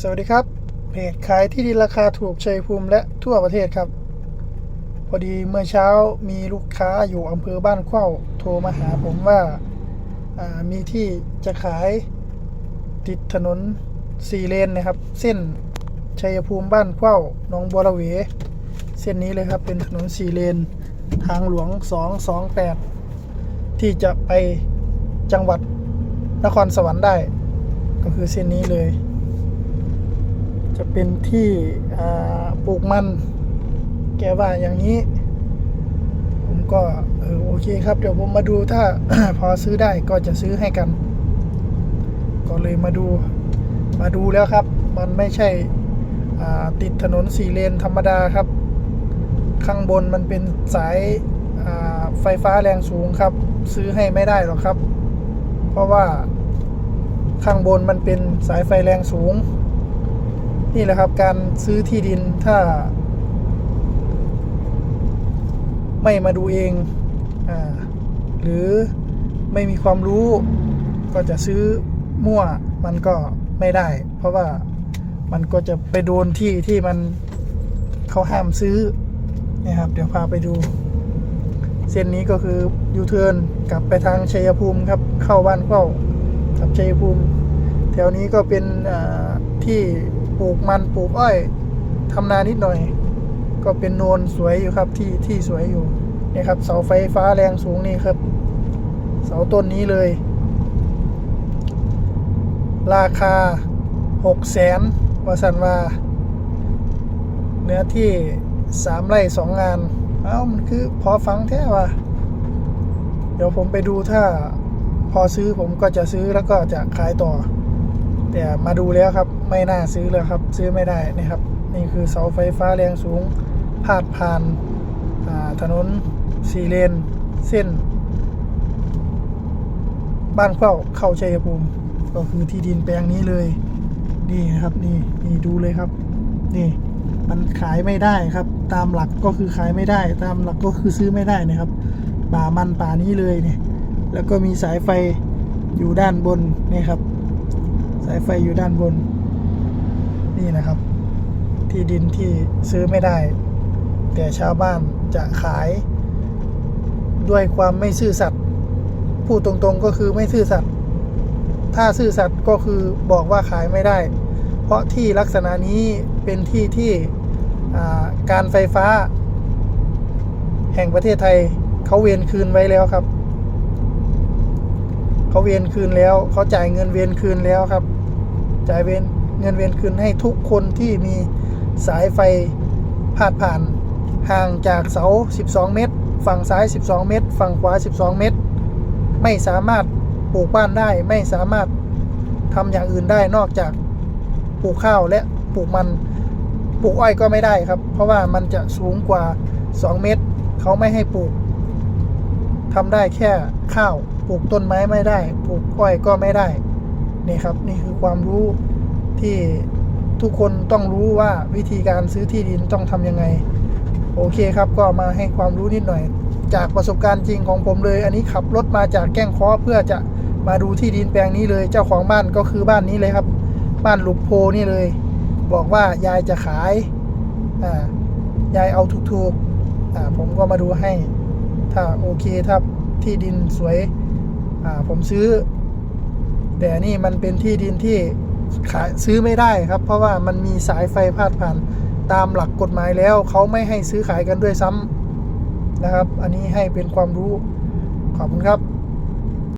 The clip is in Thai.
สวัสดีครับ เพจขายที่ดินราคาถูกชัยภูมิและทั่วประเทศครับ พอดีเมื่อเช้ามีลูกค้าอยู่อำเภอบ้านเข้าโทรมาหาผมว่าามีที่จะขายติดถนนสี่เลนนะครับ เส้นชัยภูมิบ้านเข้าหนองบัวระเว เส้นนี้เลยครับเป็นถนนสี่เลน ทางหลวง 228 ที่จะไปจังหวัดนครสวรรค์ได้ ก็คือเส้นนี้เลย จะเป็นที่ปลูกมัน แกว่าอย่างนี้ ผมก็เออโอเคครับ เดี๋ยวผมมาดูถ้าพอซื้อได้ก็จะซื้อให้กัน ก็เลยมาดูมาดูแล้วครับ มันไม่ใช่ติดถนนสี่เลนธรรมดาครับ ข้างบนมันเป็นสายไฟฟ้าแรงสูงครับ ซื้อให้ไม่ได้หรอกครับ เพราะว่าข้างบนมันเป็นสายไฟแรงสูง นี่แหละครับการซื้อที่ดินถ้า ไม่มาดูเองอหรือไม่มีความรู้ ก็จะซื้อมั่วมันก็ไม่ได้ เพราะว่ามันก็จะไปโดนที่ที่มันเขาห้ามซื้อนี่ครับ เดี๋ยวพาไปดู เส้นนี้ก็คือยูเทิร์นกลับไปทางชัยภูมิครับ เข้าบ้านเข้ากับชัยภูมิ แถวนี้ก็เป็นที่ ปลูกมันปลูกอ้อยทำนานิดหน่อย ก็เป็นโนนสวยอยู่ครับที่ที่สวยอยู่นี่ครับ เสาไฟฟ้าแรงสูงนี่ครับ เสาต้นนี้เลย ราคาหกแสนวาสันวาเนื้อที่สามไร่สองงาน เอ้ามันคือพอฟังแท้ว่ะเดี๋ยวผมไปดูถ้าพอซื้อผมก็จะซื้อแล้วก็จะขายต่อ แต่มาดูแล้วครับไม่น่าซื้อเลยครับ ซื้อไม่ได้นะครับ นี่คือเสาไฟฟ้าแรงสูงพาดผ่านาถนนสี่เลน เส้น บ้านเข้าเข้าชัยภูมิก็คือที่ดินแปลงนี้เลย นี่นะครับนี่นี่ดูเลยครับ นี่มันขายไม่ได้ครับ ตามหลักก็คือขายไม่ได้ ตามหลักก็คือซื้อไม่ได้นะครับ ป่ามันป่านี้เลยเนี่ย แล้วก็มีสายไฟอยู่ด้านบนนี่ครับ สายไฟอยู่ด้านบน นี่นะครับ ที่ดินที่ซื้อไม่ได้ แต่ชาวบ้านจะขาย ด้วยความไม่ซื่อสัตย์พูดตรงๆก็คือไม่ซื่อสัตย์ถ้าซื่อสัตย์ก็คือบอกว่าขายไม่ได้ เพราะที่ลักษณะนี้เป็นที่ที่การไฟฟ้า แห่งประเทศไทยเขาเวียนคืนไว้แล้วครับ เขาเวียนคืนแล้ว เขาจ่ายเงินเวียนคืนแล้วครับ จ่ายเวนเงินเวียนคืนให้ทุกคนที่มีสายไฟพาดผ่านห่างจากเสา 12 เมตร ฝั่งซ้าย 12 เมตร ฝั่งขวา 12 เมตร ไม่สามารถปลูกบ้านได้ ไม่สามารถทำอย่างอื่นได้นอกจากปลูกข้าวและปลูกมันปลูกอ้อยก็ไม่ได้ครับ เพราะว่ามันจะสูงกว่า 2 เมตร เขาไม่ให้ปลูกทำได้แค่ข้าว ปลูกต้นไม้ไม่ได้ ปลูกอ้อยก็ไม่ได้ นี่ครับนี่คือความรู้ที่ทุกคนต้องรู้ว่าวิธีการซื้อที่ดินต้องทำยังไง โอเคครับก็มาให้ความรู้นิดหน่อย จากประสบการณ์จริงของผมเลย อันนี้ขับรถมาจากแก้งคอเพื่อจะมาดูที่ดินแปลงนี้เลยเจ้าของบ้านก็คือบ้านนี้เลยครับ บ้านหลุกโพนี่เลย บอกว่ายายจะขายอ่ายายเอาถูกๆอ่าผมก็มาดูให้ ถ้าโอเคถ้าที่ดินสวยอ่าผมซื้อ แต่นี่มันเป็นที่ดินที่ขายซื้อไม่ได้ครับ เพราะว่ามันมีสายไฟพาดผ่านตามหลักกฎหมายแล้วเขาไม่ให้ซื้อขายกันด้วยซ้ำนะครับ อันนี้ให้เป็นความรู้ขอบคุณครับ